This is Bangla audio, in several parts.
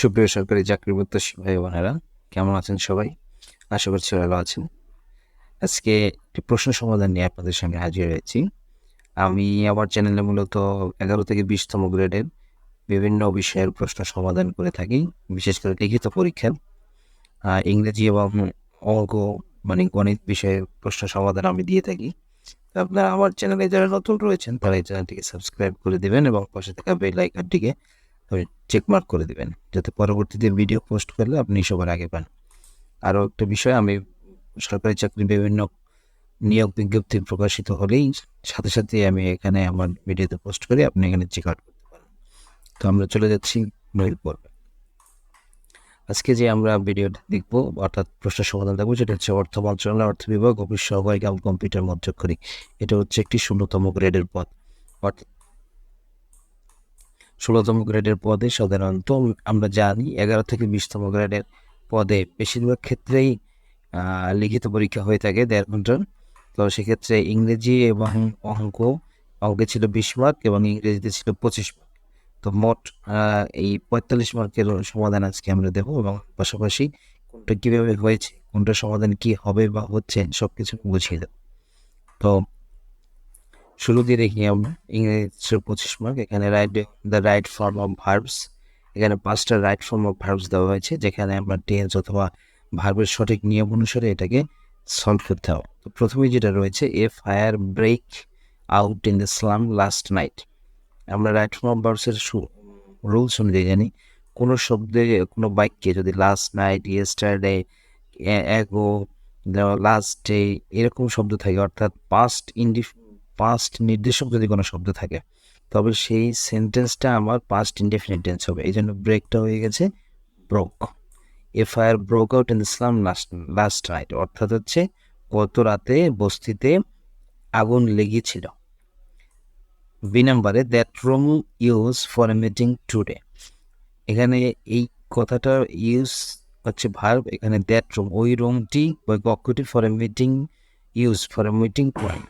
সুপ্রিয় সরকারি চাকরি প্রত্যাশী ভাই বোনেরা, কেমন আছেন সবাই? আশা করছি ভালো আছেন। আজকে একটি প্রশ্ন সমাধান নিয়ে আপনাদের সামনে হাজির হয়েছি। আমি আমার চ্যানেলে মূলত এগারো থেকে বিশতম গ্রেডের বিভিন্ন বিষয়ের প্রশ্ন সমাধান করে থাকি, বিশেষ করে লিখিত পরীক্ষার। ইংরেজি এবং অঙ্ক মানে গণিত বিষয়ের প্রশ্ন সমাধান আমি দিয়ে থাকি। আপনারা আমার চ্যানেলে যারা নতুন রয়েছেন, তারা এই চ্যানেলটিকে সাবস্ক্রাইব করে দেবেন এবং পাশে থাকা বেল আইকনটিকে চেকমার্ক করে দেবেন, যাতে পরবর্তীতে ভিডিও পোস্ট করলে আপনি সবার আগে পান। আরও একটা বিষয়, আমি সরকারি চাকরি বিভিন্ন নিয়োগ বিজ্ঞপ্তি প্রকাশিত হলেই সাথে সাথে আমি এখানে আমার ভিডিওতে পোস্ট করি আপনি এখানে চেক আউট করতে পারেন। তো আমরা চলে যাচ্ছি মূল পর্বে। আজকে যে আমরা ভিডিওটা দেখব, অর্থাৎ প্রশ্ন সমাধান দেখব যেটা হচ্ছে অর্থ মন্ত্রণালয়, অর্থ বিভাগ, অফিস সহকারী এবং কম্পিউটার মধ্যক্ষরী। এটা হচ্ছে একটি শূন্যতম গ্রেডের পদ। অর্থাৎ ষোলোতম গ্রেডের পদে সাধারণত আমরা জানি এগারো থেকে বিশতম গ্রেডের পদে বেশিরভাগ ক্ষেত্রেই লিখিত পরীক্ষা হয়ে থাকে দেড় ঘণ্টার। তো সেক্ষেত্রে ইংরেজি এবং অঙ্ক, অঙ্কে ছিল বিশ মার্ক এবং ইংরেজিতে ছিল পঁচিশ মার্ক তো মোট এই পঁয়তাল্লিশ মার্কের সমাধান আজকে আমরা দেবো এবং পাশাপাশি কোনটা কীভাবে হয়েছে, কোনটা সমাধান কি হবে বা হচ্ছে সব কিছু বুঝিয়ে দেবো। তো শুরু দিয়ে দেখি আমরা ইংরেজি পঁচিশ মার্ক এখানে right the right form of verbs এখানে পাঁচটা রাইট ফর্ম অফ ভার্বস দেওয়া হয়েছে, যেখানে আমরা টেন্স অথবা ভার্বের সঠিক নিয়ম অনুসারে এটাকে সলভ করতে হবে। তো প্রথমে যেটা রয়েছে a fire break out in the slum last night আমরা রাইট ফর্ম অফ ভার্বসের রুলস অনুযায়ী জানি, কোনো শব্দে, কোনো বাক্যে যদি last night yesterday ago last day এরকম শব্দ থাকে, অর্থাৎ পাস্ট ইন্ডি পাস্ট নির্দেশক যদি কোনো শব্দ থাকে, তবে সেই সেন্টেন্সটা আমার পাস্ট ইনডেফিনিট টেন্স হবে। এই জন্য ব্রেকটা হয়ে গেছে broke a fire broke out in Islam last last night অর্থাৎ হচ্ছে গত রাতে বস্তিতে আগুন লেগেছিল। বি নাম্বারে that room use for a meeting today এখানে এই কথাটা ইউজ হচ্ছে ভার্ব এখানে দ্যাট রুম ওই রুমটি ওই কক্ষটি for a meeting use for a meeting point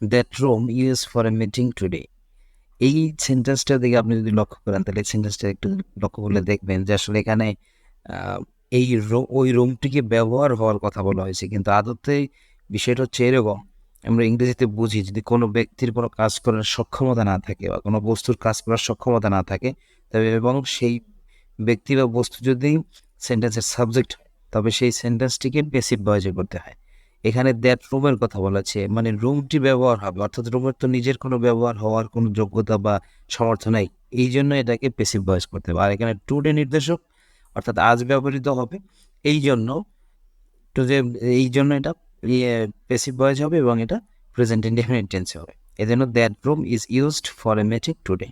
that room use for a meeting today এই সেন্টেন্সটা দিকে আপনি যদি লক্ষ্য করেন, তাহলে সেন্টেন্সটা একটু লক্ষ্য করলে দেখবেন যে আসলে এখানে এই ওই রুমটিকে ব্যবহার হওয়ার কথা বলা হয়েছে। কিন্তু আদতে বিষয়টা হচ্ছে এরকম। আমরা ইংরেজিতে বুঝি যদি কোনো ব্যক্তির কোনো কাজ করার সক্ষমতা না থাকে বা কোনো বস্তুর কাজ করার সক্ষমতা না থাকে, তবে এবং সেই ব্যক্তি বা বস্তু যদি সেন্টেন্সের সাবজেক্ট হয় তবে সেই সেন্টেন্সটিকে বেসিক বয়সে করতে হয়। এখানে দ্যাট রুমের কথা বলেছে মানে রুমটি ব্যবহার হবে, অর্থাৎ রুমের তো নিজের কোনো ব্যবহার হওয়ার কোনো যোগ্যতা বা সামর্থ্য নেই। এই জন্য এটাকে পেসিভ ভয়েস করতে হবে। আর এখানে টু ডে নির্দেশক, অর্থাৎ আজ ব্যবহৃত হবে, এই জন্য টু যে, এই জন্য এটা পেসিভ ভয়েস হবে এবং এটা প্রেজেন্ট ইনডেফিনিট টেন্সে হবে। এজন্য that room is used for a meeting today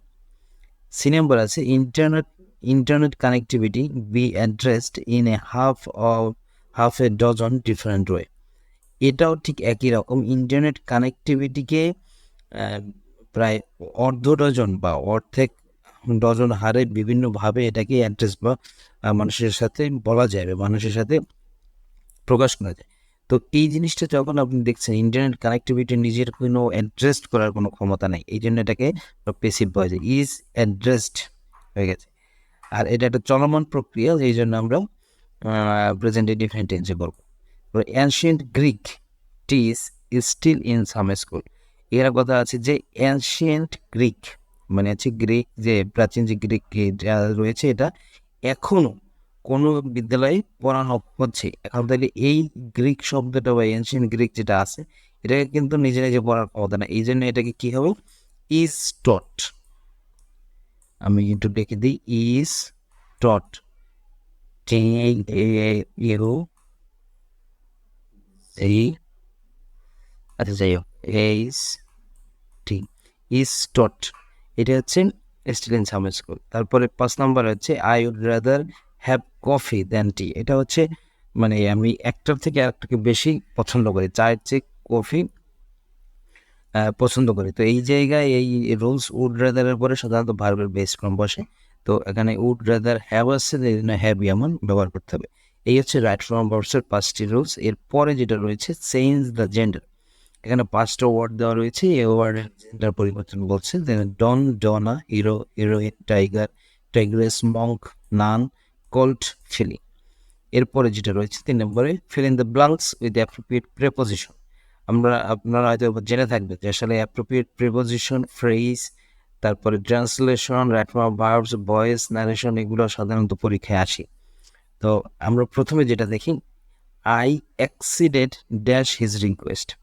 C number আছে internet internet connectivity be addressed in a half of half a dozen different way এটাও ঠিক একই রকম। ইন্টারনেট কানেক্টিভিটিকে প্রায় অর্ধ ডজন বা অর্ধেক ডজন হারে বিভিন্নভাবে এটাকে অ্যাড্রেস বা মানুষের সাথে বলা যায় বা মানুষের সাথে প্রকাশ করা যায়। তো এই জিনিসটা যখন আপনি দেখছেন ইন্টারনেট কানেক্টিভিটি নিজের কোনো অ্যাড্রেস করার কোনো ক্ষমতা নেই। এই জন্য এটাকে পেসিভ বলা যায়। ইজ অ্যাড্রেসড হয়ে গেছে। আর এটা একটা চলমান প্রক্রিয়া, এই জন্য আমরা প্রেজেন্ট ডিফারেন্ট টেন্সে বলব। Ancient Greek টিস is still in some স্কুলের কথা আছে যে অ্যানশিয়েন্ট গ্রিক মানে হচ্ছে গ্রিক যে, প্রাচীন যে গ্রিক রয়েছে এটা এখনও কোনো বিদ্যালয়ে পড়ানো হচ্ছে। এখন তাহলে এই গ্রিক শব্দটা বা এনশিয়েন্ট গ্রিক যেটা আছে, এটাকে কিন্তু নিজে নিজে পড়ার কথা না এই জন্য এটাকে কী হবে? ইজ টট আমি একটু লিখে দিই। ইজ টট টি ইউ এই আচ্ছা যাই হোক এইস টি ইজ টট এটা হচ্ছে স্টিল ইন স্কুল। তারপরে পাঁচ নাম্বার হচ্ছে, I would rather have coffee than tea. এটা হচ্ছে মানে আমি একটার থেকে একটাকে বেশি পছন্দ করি, চায়ের চেয়ে কফি পছন্দ করি। তো এই জায়গায় এই রুলস উড রাদারের পরে সাধারণত ভার্বের বেস ক্রম বসে। তো এখানে উড রাদার হ্যাভ আসছে এই জন্য হ্যাভ এমন ব্যবহার করতে হবে। এই হচ্ছে রাইট ফ্রম ভার্বসের পাঁচটি রুলস এরপরে যেটা রয়েছে চেঞ্জ দ্য জেন্ডার এখানে পাঁচটা ওয়ার্ড দেওয়া রয়েছে, এই ওয়ার্ডের জেন্ডার পরিবর্তন বলছে। Don donna hero heroine tiger tigress monk nun colt filly এরপরে যেটা রয়েছে, তিন নম্বরে fill in the blanks with appropriate preposition আমরা, আপনারা হয়তো জেনে থাকবেন যে আসলে অ্যাপ্রোপ্রিয়েট প্রেপোজিশন ফ্রেজ তারপরে ট্রান্সলেশন রাইটমা ভার্বস ভয়েস ন্যারেশন এগুলো সাধারণত পরীক্ষায় আসে। তো আমরা প্রথমে যেটা দেখি I acceded dash his request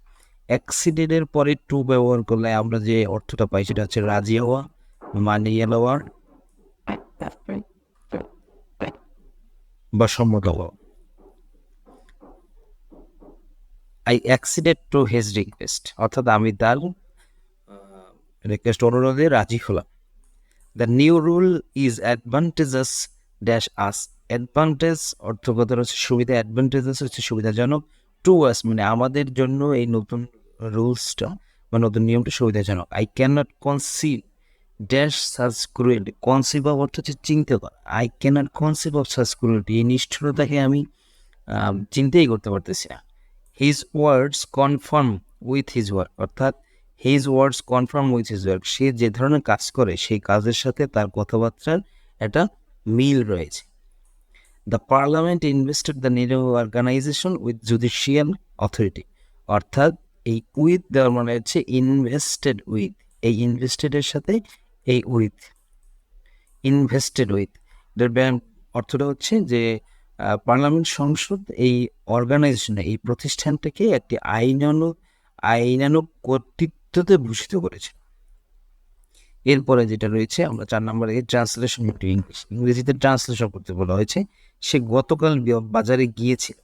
অ্যাক্সিডেন্টের পরে টু ব্যবহার করলে আমরা যে অর্থটা পাই সেটা হচ্ছে রাজি হওয়া মানিয়ে নেওয়া বা সম্মত হওয়া। I acceded to his request অর্থাৎ আমি তার রিকোয়েস্ট অনুরোধে রাজি হলাম। The new rule is advantageous dash us advantage অর্থগত হচ্ছে সুবিধা অ্যাডভান্টেজেস হচ্ছে সুবিধাজনক টু আস মানে আমাদের জন্য এই নতুন রুলসটা বা নতুন নিয়মটা সুবিধাজনক। I can not conceive dash such cruelty conceive of অর্থ হচ্ছে চিনতে করা। I can not conceive of such cruelty এই নিষ্ঠুরতাকে আমি চিন্তাই করতে পারতেছি না। His words conform with his work অর্থাৎ his words conform with his work সে যে ধরনের কাজ করে, সেই কাজের সাথে তার কথাবার্তার একটা মিল রয়েছে। The parliament invested the new organization with judicial authority অর্থাৎ এই উইথ দেওয়ার মানে হচ্ছে ইনভেস্টেড উইথ এই ইনভেস্টেডের সাথে এই উইথ। ইনভেস্টেড উইথ এটার ব্যায়াম অর্থটা হচ্ছে যে পার্লামেন্ট সংসদ এই অর্গানাইজেশনে এই প্রতিষ্ঠানটাকে একটি আইনানু আইনানু কর্তৃত্বতে ভূষিত করেছে। এরপরে যেটা রয়েছে, আমরা চার নম্বরে ট্রান্সলেশন টু ইংলিশ ইংরেজিতে ট্রান্সলেশন করতে বলা হয়েছে। সে গতকাল বাজারে গিয়েছিল।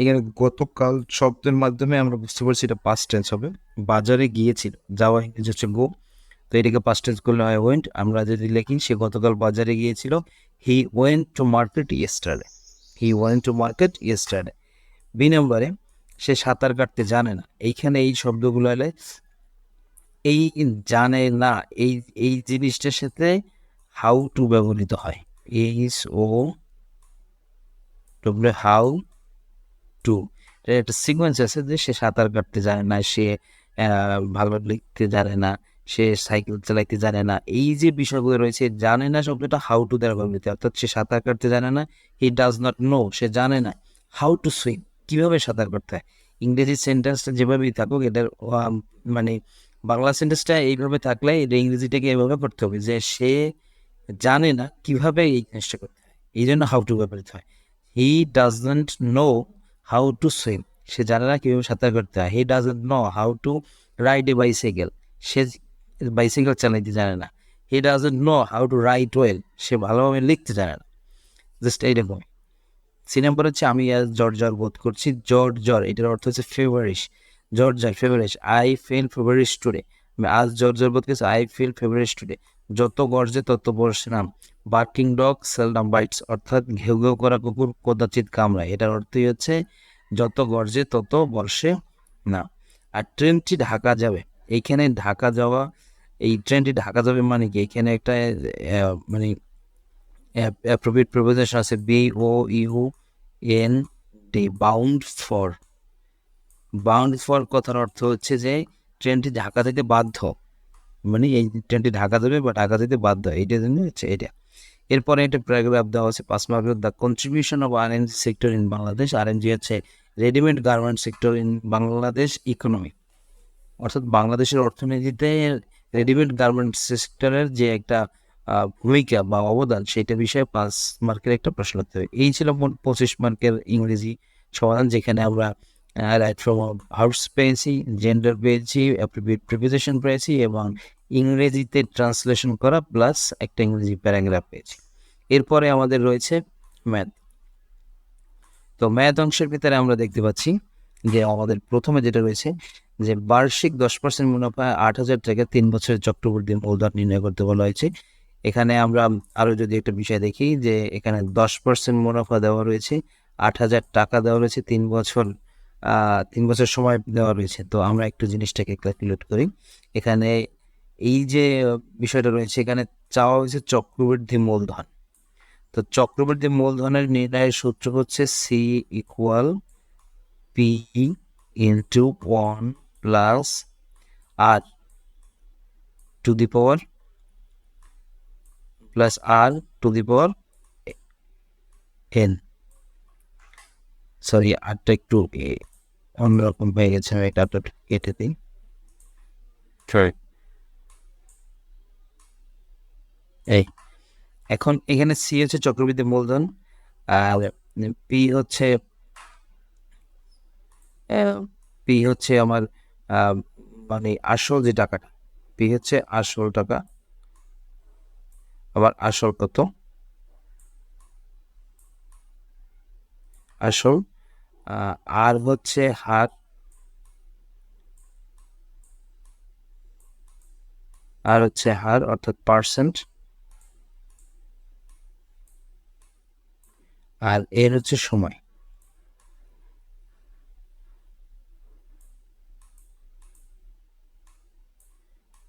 এখানে গতকাল শব্দের মাধ্যমে আমরা বুঝতে পারছি এটা পাস্ট টেন্স হবে। বাজারে গিয়েছিল, যাওয়া ইংরেজি হচ্ছে গো। তো এটাকে পাস্ট টেন্স করলে হয় ওয়েন্ট আমরা যদি লিখি, সে গতকাল বাজারে গিয়েছিল। He went to market yesterday he went to market yesterday B নম্বরে, সে সাঁতার কাটতে জানে না। এইখানে এই শব্দগুলো এলে, এই জানে না, এই এই জিনিসটার সাথে হাউ টু ব্যবহৃত হয়। H O W how to. একটা সিকোয়েন্স আছে যে সে সাঁতার কাটতে জানে না, সে ভালো লিখতে জানে না, সে সাইকেল চালাইতে জানে না। এই যে বিষয়গুলো রয়েছে, জানে না শব্দটা হাউ টু দ্বারা ব্যবহৃত। অর্থাৎ সে সাঁতার কাটতে জানে না, হি ডাজ নট নো, সে জানে না। হাউ টু সুইম, কীভাবে সাঁতার কাটতে হয়? ইংরেজি সেন্টেন্সটা যেভাবেই থাকুক, এটার মানে বাংলা সেন্টেন্সটা এইভাবে থাকলে এটা ইংরেজিটাকে এভাবে করতে হবে যে সে জানে না কীভাবে এই জিনিসটা করতে হয়। এই জন্য হাউ টু ব্যবহৃত হয়। He doesn't know how to swim সে জানে না কীভাবে সাঁতার করতে হয়। He doesn't know how to ride a bicycle say bicycle চালাইতে জানে না। He doesn't know how to write well সে ভালোভাবে লিখতে জানে না। জাস্ট এইরকম সি নাম্বার হচ্ছে, আমি জ্বর জ্বর বোধ করছি। জ্বর জ্বর এটার অর্থ হচ্ছে ফেভারিশ জ্বর জ্বর feverish I feel feverish today আমি আজ জ্বর জ্বর বোধ করছি আই ফিল ফেভারিশ টুডে যত গর্জে তত বর্ষে নাম। বার্কিং ডগ, সেলডাম বাইটস, অর্থাৎ ঘেউ ঘেউ করা কুকুর কদাচিৎ কামড়ায়। এটার অর্থই হচ্ছে, যত গর্জে তত বর্ষে না। আর ট্রেনটি ঢাকা যাবে। এইখানে ঢাকা যাওয়া, এই ট্রেনটি ঢাকা যাবে মানে কি? এখানে একটা মানে অ্যাপ্রোপ্রিয়েট প্রিপোজিশন আছে B O U N D bound for bound for কথার অর্থ হচ্ছে যে, ট্রেনটি ঢাকা যেতে বাধ্য। মানে এই ট্রেনটি ঢাকা যাবে বা ঢাকা যেতে বাধ্য এইটার জন্য হচ্ছে এটা। এরপরে একটা প্যারাগ্রাফ দেওয়া আছে, পাঁচ মার্কের the contribution of R N sector in Bangladesh R N হচ্ছে readymade garment sector in Bangladesh economy অর্থাৎ বাংলাদেশের অর্থনীতিতে রেডিমেড গার্মেন্ট সেক্টরের যে একটা ভূমিকা বা অবদান, সেটা বিষয়ে পাঁচ মার্কের একটা প্রশ্ন করতে হবে। এই ছিল পঁচিশ মার্কের ইংরেজি সমাধান, যেখানে আমরা রাইট ফ্রম হাউস পেয়েছি জেন্ডার পেয়েছি প্রিপোজিশন পেয়েছি এবং ইংরেজিতে ট্রান্সলেশন করা প্লাস একটা ইংরেজি প্যারাগ্রাফ পেয়েছি। এরপরে আমাদের রয়েছে ম্যাথ। তো ম্যাথ অংশের ভিতরে আমরা দেখতে পাচ্ছি যে আমাদের প্রথমে যেটা রয়েছে যে বার্ষিক দশ পার্সেন্ট মুনাফা আট হাজার টাকা তিন বছরের চক্রবর্তী মূলধন নির্ণয় করতে বলা হয়েছে। এখানে আমরা আরও যদি একটা বিষয় দেখি যে এখানে দশ পার্সেন্ট মুনাফা দেওয়া রয়েছে, আট হাজার টাকা দেওয়া রয়েছে তিন বছর তিন বছর সময় দেওয়া রয়েছে। তো আমরা একটু জিনিসটাকে ক্যালকুলেট করি। এখানে এই যে বিষয়টা রয়েছে, এখানে চাওয়া হয়েছে চক্রবৃদ্ধি মূলধন। তো চক্রবর্তী মূলধনের নির্ণয়ের সূত্র হচ্ছে C equal P into one plus R to the power plus R to the power N sorry আরটা একটু অন্যরকম হয়ে গেছে আমি এটা কেটে দিই। এই। এখন এখানে সি হচ্ছে চক্রবৃদ্ধি মূলধন পি হচ্ছে পি হচ্ছে আমার মানে আসল যে টাকাটা পি হচ্ছে আসল টাকা আবার আসল কত? আসল আর হচ্ছে হার আর হচ্ছে হার, অর্থাৎ পার্সেন্ট আর এর হচ্ছে সময়।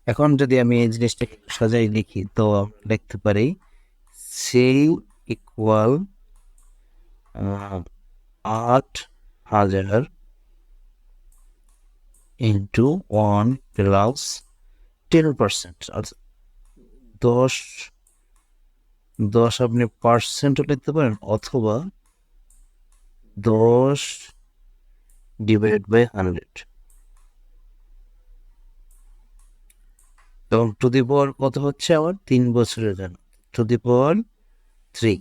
এখন যদি আমি এই জিনিসটাকে সাজাই লিখি তো লিখতে পারি সেই ইকুয়াল আট হাজার into one plus ten percent দশ দশ আপনি পার্সেন্টও লিখতে পারেন অথবা দশ ডিভাইড বাই হান্ড্রেড এবং টু দি পাওয়ার কত হচ্ছে আমার তিন বছরের জন্য। টু দি পাওয়ার থ্রি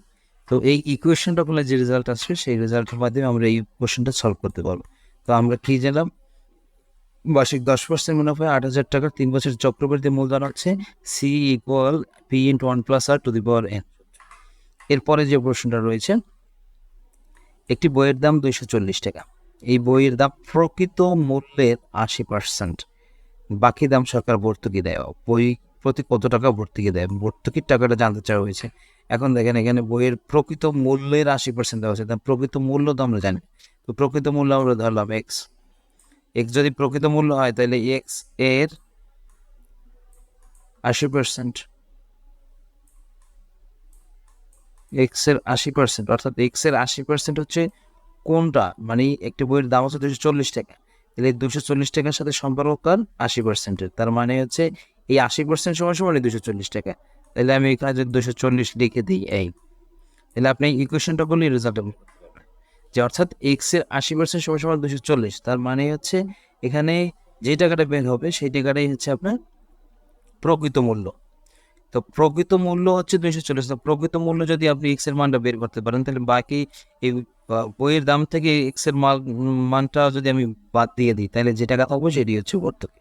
তো এই ইকুয়েশনটা করলে যে রেজাল্ট আসবে, সেই রেজাল্টের মাধ্যমে আমরা এই কোশ্চেনটা সলভ করতে পারব। তো আমরা কি জানলাম? বার্ষিক দশ পার্সেন্ট মুনাফায় আট হাজার টাকার তিন বছর চক্রবর্তী মূলধন হচ্ছে C equal P into one plus R to the power N এরপরে যে প্রশ্নটা রয়েছে, একটি বইয়ের দাম দুইশো চল্লিশ টাকা। এই বইয়ের দাম প্রকৃত মূল্যের আশি পার্সেন্ট বাকি দাম সরকার ভর্তুকি দেয়। বই প্রতি কত টাকা ভর্তুকি দেয়? ভর্তুকির টাকাটা জানতে চাওয়া হয়েছে। এখন দেখেন, এখানে বইয়ের প্রকৃত মূল্যের আশি পার্সেন্ট দেওয়া হয়েছে। প্রকৃত মূল্য তো আমরা জানি। তো প্রকৃত মূল্য আমরা ধরলাম এক্স এক্স যদি প্রকৃত মূল্য হয়, তাহলে এক্সের আশি পার্সেন্ট এক্সের আশি পার্সেন্ট অর্থাৎ এক্সের আশি পার্সেন্ট হচ্ছে কোনটা? মানে একটি বইয়ের দাম হচ্ছে দুশো চল্লিশ টাকা। তাহলে দুশো চল্লিশ টাকার সাথে সম্পর্ক কার আশি পার্সেন্টের তার মানে হচ্ছে এই আশি পার্সেন্ট সময় সময় দুশো চল্লিশ টাকা। তাহলে আমি এখানে যদি দুশো চল্লিশ লিখে দিই, এই। তাহলে আপনি ইকুয়েশনটা করলে রেজাল্ট যে অর্থাৎ এক্সের আশি পার্সেন্ট সময় সময় দুশো চল্লিশ, তার মানে হচ্ছে এখানে যে টাকাটা বের হবে সেই টাকাটাই হচ্ছে আপনার প্রকৃত মূল্য। তো প্রকৃত মূল্য হচ্ছে দুইশো চল্লিশ, তো প্রকৃত মূল্য যদি আপনি এক্সের মানটা বের করতে পারেন, তাহলে বাকি এই বইয়ের দাম থেকে এক্সের মাল মানটা যদি আমি বাদ দিয়ে দিই, তাহলে যে টাকা পাবো সেটি হচ্ছে ভর্তুকি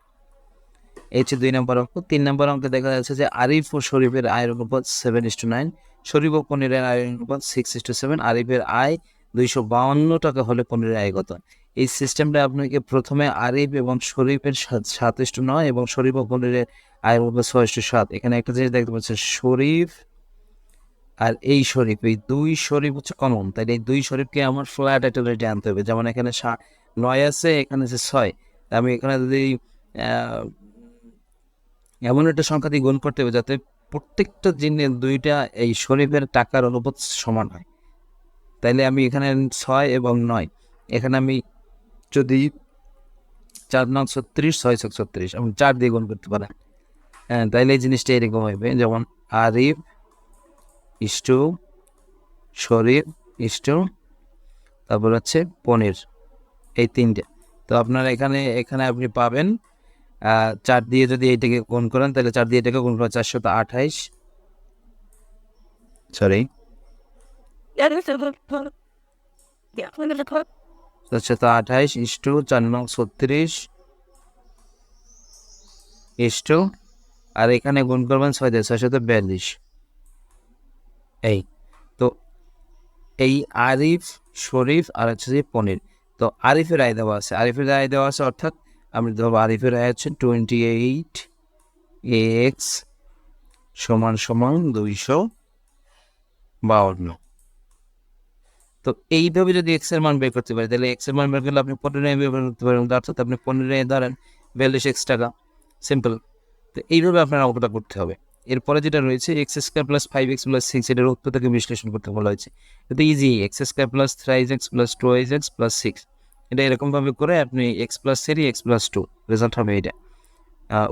এই হচ্ছে দুই নম্বর অঙ্ক। তিন নম্বর অঙ্কে দেখা যাচ্ছে যে আরিফ ও শরীফের আয়ের অনুপাত seven is to nine Sharif ও পনিরের আয়ের অনুপাত সিক্স ইস টু সেভেন আরিফের আয় দুইশো বাউন্ন টাকা হলে পনিরের আয়গত। এই সিস্টেমটা আপনাকে প্রথমে আরিফ এবং শরীফের সাত সাত ইস টু নয় এবং শরীফ ও পনিরের আয়ের অনুপাত ছয় সাত। এখানে একটা জিনিস দেখতে পাচ্ছেন, শরীফ আর এই শরীফ, এই দুই শরীফ হচ্ছে কমন তাই এই দুই শরীফকে আমার ফ্ল্যাট একটা রেটে আনতে হবে। যেমন এখানে নয় আছে, এখানে আছে ছয়। আমি এখানে যদি এমন একটা সংখ্যা দিয়ে গুণ করতে হবে যাতে প্রত্যেকটা জিনিস দুইটা এই শরীফের টাকার অনুপাত সমান হয়। তাইলে আমি এখানে ছয় এবং নয়। এখানে আমি যদি চার নং ছত্রিশ, ছয় ছক ছত্রিশ, আমি চার দিয়ে গুণ করতে পারেন হ্যাঁ তাইলে এই জিনিসটা এরকম হবে। যেমন আরিফ ইস্টু শরীফ ইস্টু তারপর হচ্ছে পনির, এই তিনটে। তো আপনার এখানে এখানে আপনি পাবেন চার দিয়ে যদি এইটাকে গুণ করেন তাহলে চার দিয়ে এটাকে গুণ করেন চারশো তো আঠাইশ। সরি। চারশো আঠাইশ ইস্টু চার নং ছত্রিশ ইস্টু আর এখানে গুণ করবেন ছয় দিয়ে ছয়শত বিয়াল্লিশ এই তো এই আরিফ শরীফ আর হচ্ছে যে পনির তো আরিফের আয় দেওয়া আছে আরিফের আয় দেওয়া আছে অর্থাৎ আমি ধরবো আরিফের আয় হচ্ছে টোয়েন্টি এইট এক্স সমান সমান দুইশো বাউন্ন তো এইভাবে যদি এক্সের মান বের করতে পারি, তাহলে এক্সের মান বের করলে আপনি পনেরো বের করতে পারেন। অর্থাৎ আপনি পনেরো এ ধরেন বিয়াল্লিশ এক্স টাকা সিম্পল তো এইভাবে আপনার অঙ্কটা করতে হবে। এরপরে যেটা রয়েছে X square plus five X plus six এটার উত্তর থেকে বিশ্লেষণ করতে বলা হয়েছে। এটা easy X square plus thrice X plus two age X plus six এটা এরকমভাবে করে আপনি X plus three X plus two result হবে এটা।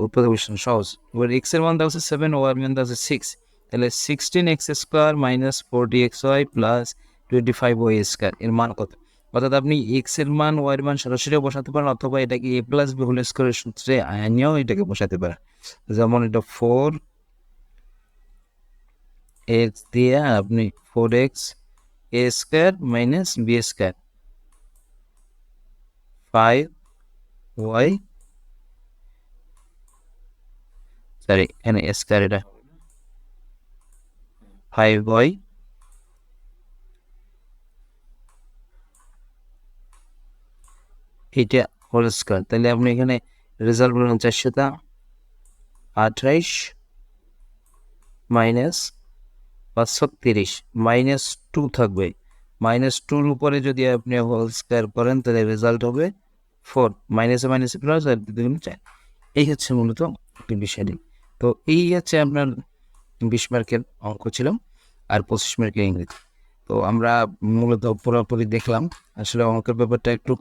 উৎপাদক বিশ্লেষণ, সহজ। এবার এক্সের মান দেওয়া হচ্ছে সেভেন ওয়ার মান দেওয়া হচ্ছে সিক্স তাহলে sixteen X square minus forty X Y plus twenty five Y square এর মান কত? অর্থাৎ আপনি এক্সের মান ওয়াই এর মান সরাসরি বসাতে পারেন, অথবা এটাকে এ প্লাস বি হোল স্কোয়ারের সূত্রে আনিয়েও এটাকে বসাতে পারেন। যেমন এটা ফোর এক্স দিয়ে আপনি four X A square minus B square five Y sorry এখানে স্কোয়ার এটা। ফাইভ ওয়াই এটা হোল স্কোয়ার তাহলে আপনি এখানে রেজাল্ট বলুন চারশোটা আঠাইশ মাইনাস পাঁচশো তিরিশ মাইনাস টু থাকবে। মাইনাস টুর উপরে যদি আপনি হোল স্কোয়ার করেন, তাহলে রেজাল্ট হবে ফোর মাইনাসে মাইনাসে প্লাস আর দুগুণ চার। এই হচ্ছে মূলত একটি বিষয়টি তো এই হচ্ছে আপনার বিশ মার্কের অঙ্ক ছিল, আর পঁচিশ মার্কের ইংরেজি। তো আমরা মূলত পুরোপুরি দেখলাম। আসলে অঙ্কের ব্যাপারটা একটু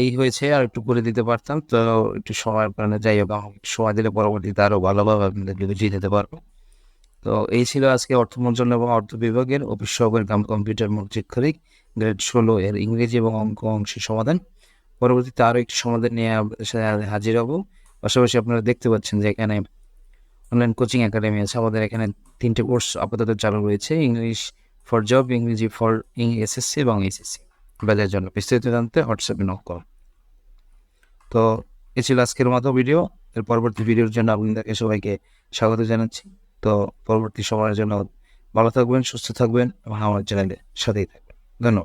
এই হয়েছে, আর একটু করে দিতে পারতাম। তো একটু সময়ের কারণে যাই হোক সময় দিলে পরবর্তীতে আরও ভালোভাবে আপনাদেরকে বুঝিয়ে দিতে পারব। তো এই ছিল আজকে অর্থ মন্ত্রণালয় এবং অর্থ বিভাগের অফিস সহকারী কাম কম্পিউটার মৌখিক গ্রেড ষোলো এর ইংরেজি এবং অঙ্ক অংশের সমাধান। পরবর্তীতে আরও একটি সমাধান নিয়ে হাজির হব। পাশাপাশি আপনারা দেখতে পাচ্ছেন যে এখানে অনলাইন কোচিং একাডেমি আছে। আমাদের এখানে তিনটে কোর্স আপাতত চালু রয়েছে ইংলিশ ফর জব ইংরেজি ফর এসএসসি এবং এসএসসি ব্যাচের জন্য। বিস্তারিত জানতে হোয়াটসঅ্যাপে নক করুন। তো, এ ছিল আজকের মতো ভিডিও এর পরবর্তী ভিডিওর জন্য আপনাদেরকে সবাইকে স্বাগত জানাচ্ছি। তো, পরবর্তী সময়ের জন্য ভালো থাকবেন, সুস্থ থাকবেন এবং আমার চ্যানেলে সাথেই থাকবেন। ধন্যবাদ।